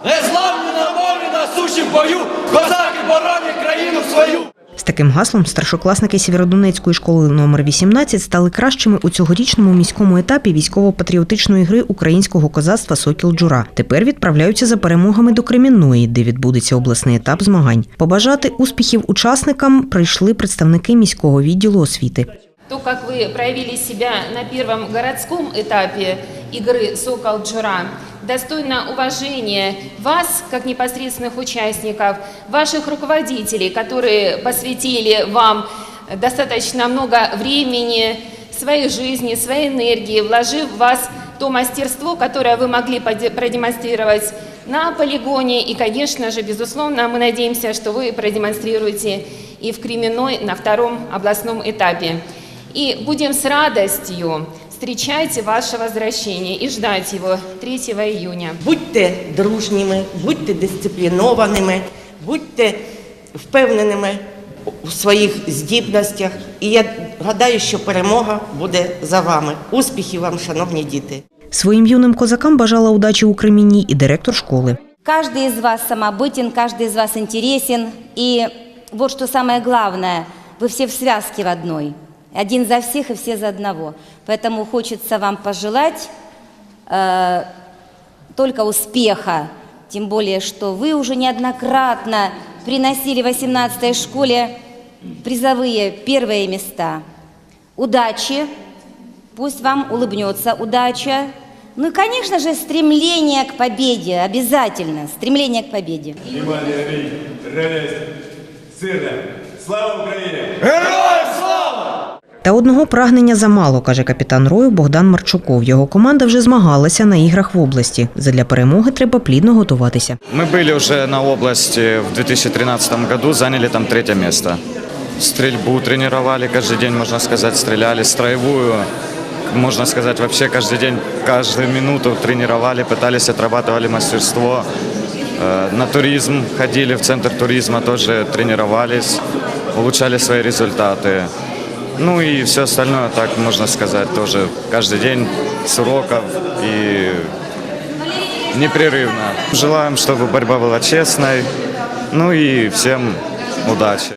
Незламні на мові на суші бою, козаки боронять країну свою. З таким гаслом старшокласники Сєвєродонецької школи номер 18 стали кращими у цьогорічному міському етапі військово-патріотичної гри українського козацтва Сокіл Джура. Тепер відправляються за перемогами до Кремінної, де відбудеться обласний етап змагань. Побажати успіхів учасникам прийшли представники міського відділу освіти. То, как вы проявили себя на первом городском этапе игры «Сокол Джура», достойно уважения вас, как непосредственных участников, ваших руководителей, которые посвятили вам достаточно много времени, своей жизни, своей энергии, вложив в вас то мастерство, которое вы могли продемонстрировать на полигоне. И, конечно же, безусловно, мы надеемся, что вы продемонстрируете и в Кременной на втором областном этапе. И будем с радостью встречать ваше возвращение и ждать его 3 июня. Будьте дружніми, будьте дисциплінованими, будьте впевненими у своїх здібностях. І я гадаю, що перемога буде за вами. Успіхів вам, шановні діти! Своїм юним козакам бажала удачі у Кремінній і директор школи. Каждый из вас самобытен, каждый из вас интересен. И вот что самое главное, вы все в связке в одной. Один за всех и все за одного. Поэтому хочется вам пожелать э, только успеха. Тем более, что вы уже неоднократно приносили в 18-й школе призовые первые места. Удачи, пусть вам улыбнется удача. Ну и, конечно же, стремление к победе, обязательно, стремление к победе. Внимание, Рій, реліз, сирне. Слава Україні! Героям слава! Та одного прагнення замало, каже капітан Рою Богдан Марчуков. Його команда вже змагалася на іграх в області. Задля перемоги треба плідно готуватися. Мы были уже на области в 2013 году, заняли там третье место. Стрельбу тренировали каждый день, можно сказать, стреляли. Строевую, можно сказать, вообще каждый день, каждую минуту тренировали, пытались, отрабатывали мастерство. Э, На туризм ходили, в центр туризма тоже тренировались, улучшали свои результаты. Ну и все остальное, так можно сказать, тоже каждый день с уроков и непрерывно. Желаем, чтобы борьба была честной. Ну и всем удачи.